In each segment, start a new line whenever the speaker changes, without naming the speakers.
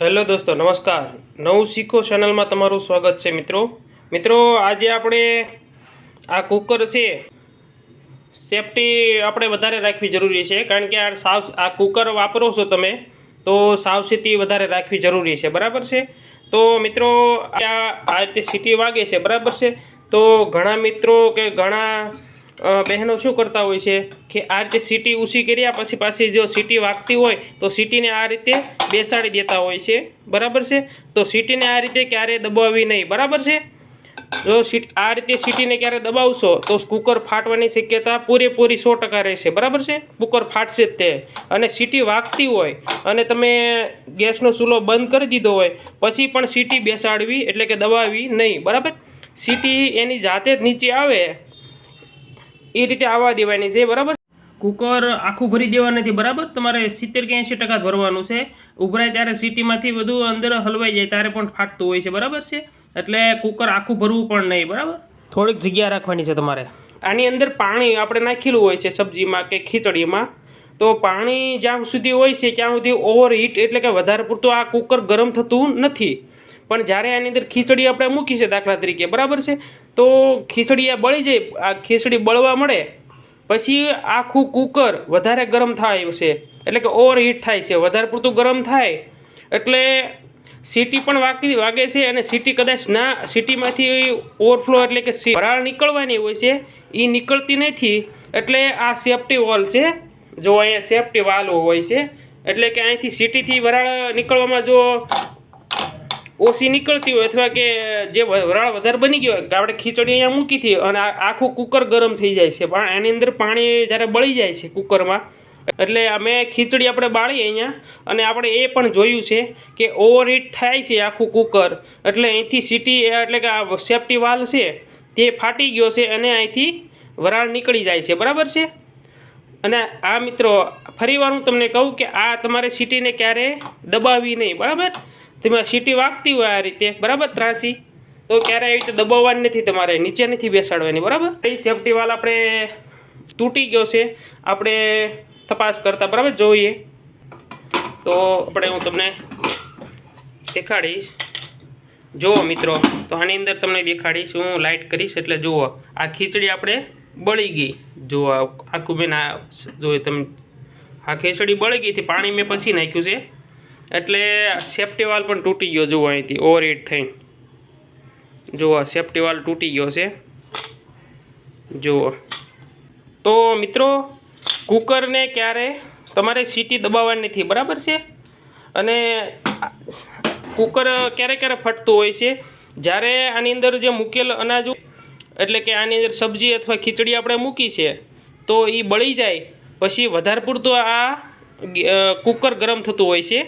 Hello દોસ્તો, નમસ્કાર. નવું શીખો ચેનલમાં તમારું સ્વાગત છે મિત્રો. મિત્રો, આજે આપણે આ કુકર છે, સેફટી આપણે વધારે રાખવી જરૂરી છે. કારણ કે આ સાવ, આ કુકર વાપરો છો તમે, તો સાવચેતી વધારે રાખવી જરૂરી છે. બરાબર છે? તો મિત્રો, આ આ રીતે સીટી વાગે છે. બરાબર છે? તો ઘણા મિત્રો કે ઘણા બહેનો શું કરતા હોય છે? કે આ રીતે સીટી ઊંચી કર્યા પછી પાછી જો સીટી વાગતી હોય, તો સીટીને આ રીતે બેસાડી દેતા હોય છે. બરાબર છે? તો સીટીને આ રીતે ક્યારે દબાવવી નહીં. બરાબર છે? જો સીટ આ રીતે સીટીને ક્યારે દબાવશો, તો કુકર ફાટવાની શક્યતા પૂરેપૂરી સો ટકા રહેશે. બરાબર છે? કુકર ફાટશે જ તે. અને સીટી વાગતી હોય, અને તમે ગેસનો ચૂલો બંધ કરી દીધો હોય, પછી પણ સીટી બેસાડવી એટલે કે દબાવવી નહીં. બરાબર? સીટી એની જાતે જ નીચે આવે એ રીતે આવવા દેવાની છે બરાબર? કુકર આખું ભરી દેવાનું નથી બરાબર? તમારે સિત્તેર કે એંશી ટકા ભરવાનું છે. ઉભરાય ત્યારે સીટીમાંથી બધું અંદર હલવાઈ જાય ત્યારે પણ ફાટતું હોય છે બરાબર છે? એટલે કુકર આખું ભરવું પણ નહીં બરાબર? થોડીક જગ્યા રાખવાની છે તમારે. આની અંદર પાણી આપણે નાખેલું હોય છે સબ્જીમાં કે ખીચડીમાં. તો પાણી જ્યાં સુધી હોય છે ત્યાં સુધી ઓવર હીટ એટલે કે વધારે પૂરતું આ કુકર ગરમ થતું નથી. પણ જ્યારે આની અંદર ખીચડી આપણે મૂકી છે દાખલા તરીકે બરાબર છે? તો ખીચડી આ બળી જાય, આ ખીચડી બળવા મળે, પછી આખું કુકર વધારે ગરમ થાય છે. એટલે કે ઓવર હીટ થાય છે, વધારે પૂરતું ગરમ થાય. એટલે સીટી પણ વાગી વાગે છે અને સીટી કદાચ ના સીટીમાંથી ઓવરફ્લો એટલે કે વરાળ નીકળવાની હોય છે એ નીકળતી નથી. એટલે આ સેફટી વોલ છે, જો અહીંયા સેફ્ટી વાલ હોય છે, એટલે કે અહીંથી સીટીથી વરાળ નીકળવામાં જો ઓછી નીકળતી હોય અથવા કે જે વરાળ વધારે બની ગયો હોય આપણે ખીચડી અહીંયા મૂકી હતી અને આખું કુકર ગરમ થઈ જાય છે. પણ એની અંદર પાણી જ્યારે બળી જાય છે કુકરમાં, એટલે અમે ખીચડી આપણે બાળી અહીંયા, અને આપણે એ પણ જોયું છે કે ઓવરહીટ થાય છે આખું કુકર. એટલે અહીંથી સીટી, એટલે કે આ સેફટી વાલ છે તે ફાટી ગયો છે અને અહીંથી વરાળ નીકળી જાય છે. બરાબર છે? અને આ મિત્રો ફરીવાર હું તમને કહું કે આ તમારે સીટીને ક્યારે દબાવવી નહીં. બરાબર? તમે સીટી વાગતી હોય આ રીતે. બરાબર? ત્રાસી. તો ક્યારે આવી રીતે દબાવવાની નથી, તમારે નીચે નથી બેસાડવાની. બરાબર? એ સેફટી વાલ આપણે તૂટી ગયો છે. આપણે તપાસ કરતા, બરાબર? જોઈએ. તો આપણે હું તમને દેખાડીશ. જુઓ મિત્રો, તો આની અંદર તમને દેખાડીશ. હું લાઇટ કરીશ, એટલે જુઓ, આ ખીચડી આપણે બળી ગઈ. જુઓ આખું બેન આ જોયું તમે. આ ખીચડી બળી ગઈ હતી પાણી મેં પછી નાખ્યું છે. એટલે સેફટી વાલ પણ તૂટી ગયો, જુઓ અહીંથી ઓવર હીટ થઈને. જુઓ સેફટી વાલ તૂટી ગયો છે. જુઓ. તો મિત્રો, કુકરને ક્યારે તમારે સીટી દબાવવાની નથી, બરાબર છે? અને કુકર ક્યારે ક્યારે ફટતું હોય છે? જ્યારે આની અંદર જે મૂકેલ અનાજ એટલે કે આની અંદર સબ્જી અથવા ખીચડી આપણે મૂકી છે, તો એ બળી જાય. પછી વધારે પૂરતું આ કુકર ગરમ થતું હોય છે.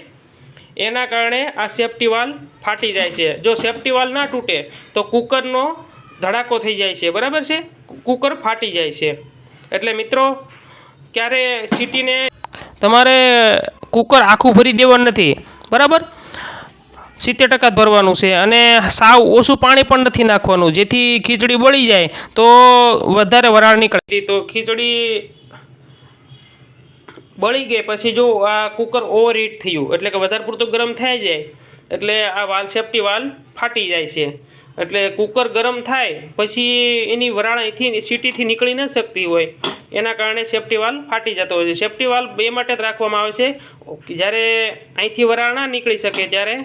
એના કારણે આ સેફટી વાલ ફાટી જાય છે. જો સેફટી વાલ ના તૂટે, તો કુકરનો ધડાકો થઈ જાય છે. બરાબર છે? કુકર ફાટી જાય છે. એટલે મિત્રો, ક્યારે સીટીને તમારે કુકર આખું ભરી દેવાનું નથી. બરાબર? સિત્તેર ટકા ભરવાનું છે અને સાવ ઓછું પાણી પણ નથી નાખવાનું. જેથી ખીચડી બળી જાય, તો વધારે વરાળ નીકળે. તો ખીચડી બળી ગઈ, પછી જો આ કુકર ઓવરહીટ થયું, એટલે કે વધારે પૂરતું ગરમ થઈ જાય, એટલે આ વાલ સેફટી વાલ ફાટી જાય છે. એટલે કુકર ગરમ થાય, પછી એની વરાળ અહીંથી સીટીથી નીકળી ન શકતી હોય, એના કારણે સેફટી વાલ ફાટી જતો હોય છે. સેફટી વાલ બે માટે જ રાખવામાં આવે છે. જ્યારે અહીંથી વરાળ ના નીકળી શકે ત્યારે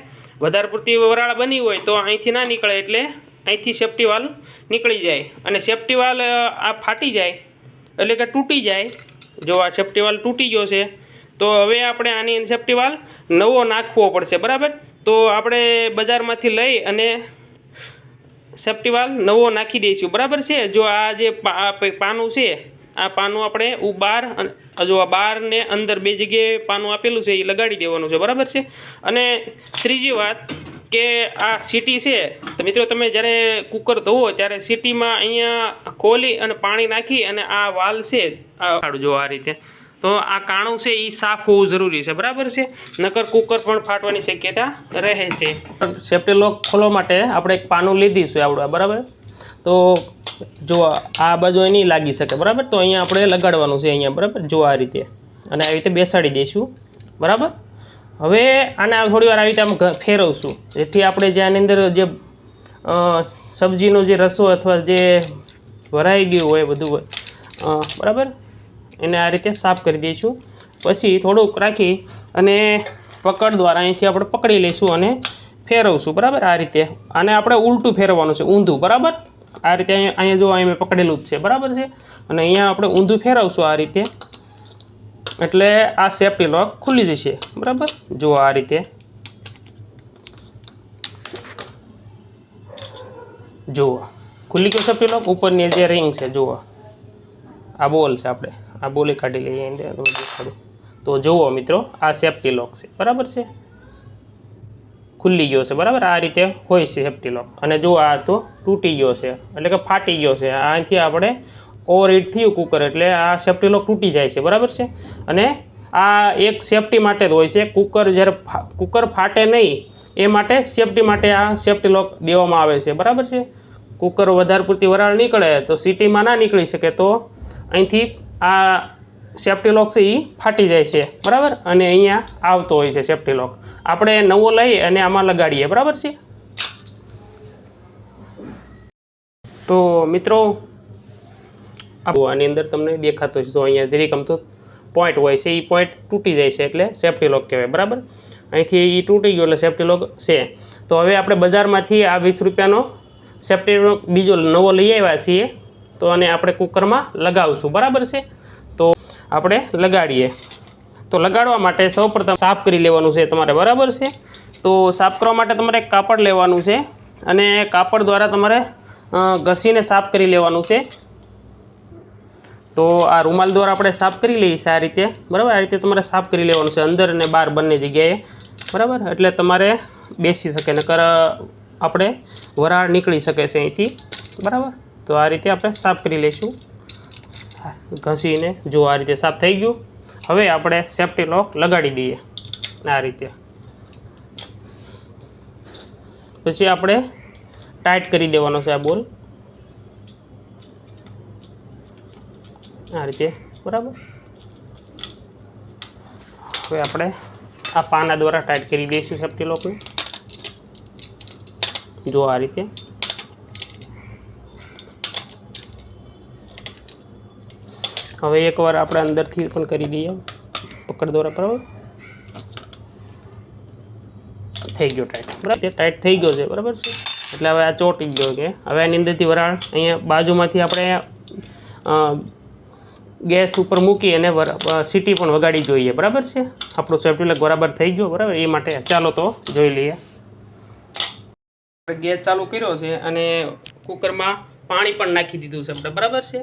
વધારે પૂરતી વરાળ બની હોય, તો અહીંથી ના નીકળે, એટલે અહીંથી સેફટી વાલ નીકળી જાય. અને સેફટી વાલ આ ફાટી જાય, એટલે કે તૂટી જાય જો આ સેફ્ટીવાલ તૂટી ગયો છે, તો હવે આપણે આની સેફ્ટીવાલ વાલ નવો નાખવો પડશે, બરાબર? તો આપણે બજારમાંથી લઈ અને સેફ્ટીવાલ નવો નાખી દઈશું, બરાબર છે? જો આ જે પાનું છે, આ પાનું આપણે ઉ બાર જો આ બારને અંદર બે જગ્યાએ પાનું આપેલું છે, એ લગાડી દેવાનું છે, બરાબર છે? અને ત્રીજી વાત કે આ સીટી છે, તો મિત્રો તમે જ્યારે કુકર ધોવો ત્યારે સીટીમાં અહીંયા ખોલી અને પાણી નાખી અને આ વાલ છે જો આ રીતે. તો આ કાણું છે એ સાફ હોવું જરૂરી છે. બરાબર છે? નકર કુકર પણ ફાટવાની શક્યતા રહે છે. સેફ્ટી લોક ખોલવા માટે આપણે એક પાનું લીધીશું આવડું બરાબર? તો જો આ બાજુ નહીં લાગી શકે, બરાબર? તો અહીંયા આપણે લગાડવાનું છે અહીંયા, બરાબર? જો આ રીતે. અને આવી રીતે બેસાડી દઈશું, બરાબર? હવે આને થોડી વાર આવી રીતે આમ ફેરવશું. જેથી આપણે જે આની અંદર જે સબ્જીનો જે રસો અથવા જે ભરાઈ ગયું હોય, બધું બરાબર? એને આ રીતે સાફ કરી દઈશું. પછી થોડુંક રાખી અને પકડ દ્વારા અહીંથી આપણે પકડી લઈશું અને ફેરવશું. બરાબર? આ રીતે. આને આપણે ઉલટું ફેરવવાનું છે, ઊંધું. બરાબર? આ રીતે અહીંયા અહીંયા જો અહીં મેં પકડેલું જ છે. બરાબર છે? અને અહીંયા આપણે ઊંધું ફેરવશું આ રીતે. એટલે આ સેફ્ટી લોક ખુલી જશે. બરાબર? જુઓ આ રીતે. જુઓ. ખુલ્લી ગયો સેફ્ટી લોક ઉપરની જે રિંગ છે, જુઓ. આ બોલ છે આપણે. આ બોલી કાઢી લઈએ અંદર દેખાડું. તો જુઓ મિત્રો, આ સેફ્ટી લોક છે. બરાબર છે? ખુલ્લી ગયો છે, બરાબર? આ રીતે હોય છે સેફ્ટી લોક અને જો આ તો તૂટી ગયો છે, એટલે કે ફાટી ગયો છે. આથી આપણે ઓવર હીટ થયું કુકર એટલે આ સેફ્ટી લોક તૂટી જાય છે, બરાબર છે? અને આ એક સેફ્ટી માટે જ હોય છે. કુકર જ્યારે કુકર ફાટે નહીં, એ માટે સેફ્ટી માટે આ સેફ્ટી લોક દેવામાં આવે છે, બરાબર છે? કુકર વધારે પૂરતી વરાળ નીકળે તો સિટીમાં ના નીકળી શકે તો અહીંથી આ સેફ્ટી લોક છે એ ફાટી જાય છે, બરાબર? અને અહીંયા આવતો હોય છે સેફ્ટી લોક આપણે નવો લઈ અને આમાં લગાડીએ, બરાબર છે? તો મિત્રો આની અંદર તમને દેખાતો છે તો અહીંયા જરીક આમ તો પોઈન્ટ હોય છે એ પોઈન્ટ તૂટી જાય છે એટલે સેફ્ટી લોક કહેવાય, બરાબર? અહીંથી એ તૂટી ગયો એટલે સેફ્ટી લોક છે. તો હવે આપણે બજારમાંથી આ વીસ રૂપિયાનો સેફ્ટી લોક બીજો નવો લઈ આવ્યા છીએ. તો અને આપણે કુકરમાં લગાવશું. બરાબર છે? તો આપણે લગાડીએ. તો લગાડવા માટે સૌપ્રથમ સાફ કરી લેવાનું છે તમારે. બરાબર છે? તો સાફ કરવા માટે તમારે કાપડ લેવાનું છે અને કાપડ દ્વારા તમારે ઘસીને સાફ કરી લેવાનું છે. તો આ રૂમાલ દ્વારા આપણે સાફ કરી લઈએ છીએ આ રીતે. બરાબર? આ રીતે તમારે સાફ કરી લેવાનું છે. અંદર અને બહાર બંને જગ્યાએ. બરાબર? એટલે તમારે બેસી શકે નકર આપણે વરાળ નીકળી શકે છે અહીંથી. બરાબર? તો આ રીતે આપણે સાફ કરી લઈશું ઘસીને જો આ રીતે સાફ થઈ ગયું, હવે આપણે સેફ્ટી લોક લગાડી દઈએ આ રીતે. પછી આપણે ટાઈટ કરી દેવાનો છે આ બોલ. આ રીતે, બરાબર? હવે આપણે આ પાના દ્વારા ટાઈટ કરી દઈશું સેફ્ટી લોકને જો આ રીતે. હવે એકવાર આપણે અંદરથી પણ કરી દઈએ. પકડ દ્વારા બરાબર થઈ ગયો ટાઈટ બરાબર? તે ટાઈટ થઈ ગયો છે, બરાબર છે? એટલે હવે આ ચોંટી ગયો કે હવે આની અંદરથી વરાળ અહીંયા બાજુમાંથી આપણે ગેસ ઉપર મૂકી અને સીટી પણ વગાડી જોઈએ, બરાબર છે? આપણો સેફ્ટી લોક બરાબર થઈ ગયો, બરાબર? એ માટે ચાલો તો જોઈ લઈએ. ગેસ ચાલુ કર્યો છે અને કુકરમાં પાણી પણ નાખી દીધું છે આપણે, બરાબર છે?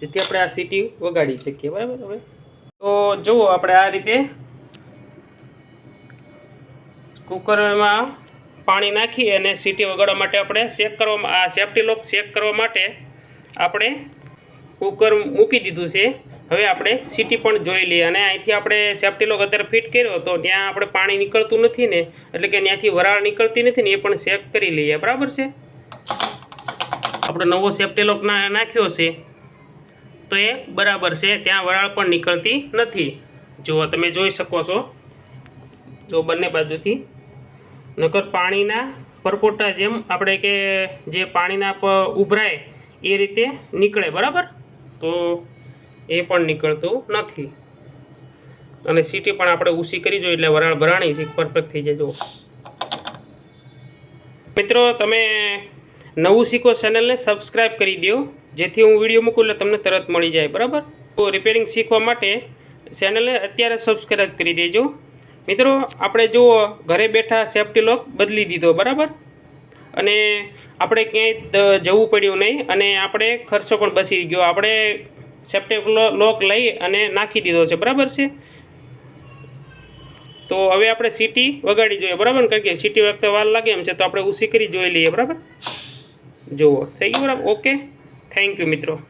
જેથી આપણે આ સીટી વગાડી શકીએ, બરાબર હવે? તો જુઓ આપણે આ રીતે કુકરમાં પાણી નાખી અને સીટી વગાડવા માટે આપણે શેક કરવા આ સેફ્ટી લોક શેક કરવા માટે આપણે કુકર મૂકી દીધું છે. હવે આપણે સીટી પણ જોઈ લઈએ અને અહીંથી આપણે સેફટી લોક અત્યારે ફિટ કર્યો તો ત્યાં આપણે પાણી નીકળતું નથી ને, એટલે કે ત્યાંથી વરાળ નીકળતી નથી ને એ પણ ચેક કરી લઈએ, બરાબર છે? આપણે નવો સેફટી લોક નાખ્યો છે. તો એ બરાબર છે, ત્યાં વરાળ પણ નીકળતી નથી. જુઓ, તમે જોઈ શકો છો. જો બંને બાજુથી. નકર પાણીના પરપોટા જેમ આપણે કે જે પાણીના ઉભરાય, એ રીતે નીકળે, બરાબર? તો એ પણ નીકળતું નથી. અને સીટી પણ આપણે ઊસી કરી જોઈએ, એટલે વરાળ ભરાણી છે, પરફેક્ટ થઈ જાય, જુઓ. મિત્રો, તમે નવું શીખો ચેનલને સબસ્ક્રાઈબ કરી દો. જેથી હું વીડિયો મૂકું એટલે તમને તરત મળી જાય, બરાબર? તો રિપેરિંગ શીખવા માટે ચેનલને અત્યારે સબસ્ક્રાઈબ કરી દેજો. મિત્રો, આપણે જુઓ, ઘરે બેઠા સેફ્ટી લોક બદલી દીધો, બરાબર? અને આપણે ક્યાંય જવું પડ્યું નહીં અને આપણે ખર્ચો પણ બચી ગયો. આપણે સેફ્ટી લોક લઈ અને નાખી દીધો છે, બરાબર છે? તો હવે આપણે સીટી વગાડી જોઈએ, બરાબર? ને કારણ કે સીટી વખતે વાર લાગે એમ છે, તો આપણે ઉસી કરી જોઈ લઈએ, બરાબર? જુઓ, થઈ ગયું, બરાબર? ઓકે થેન્ક યુ મિત્રો.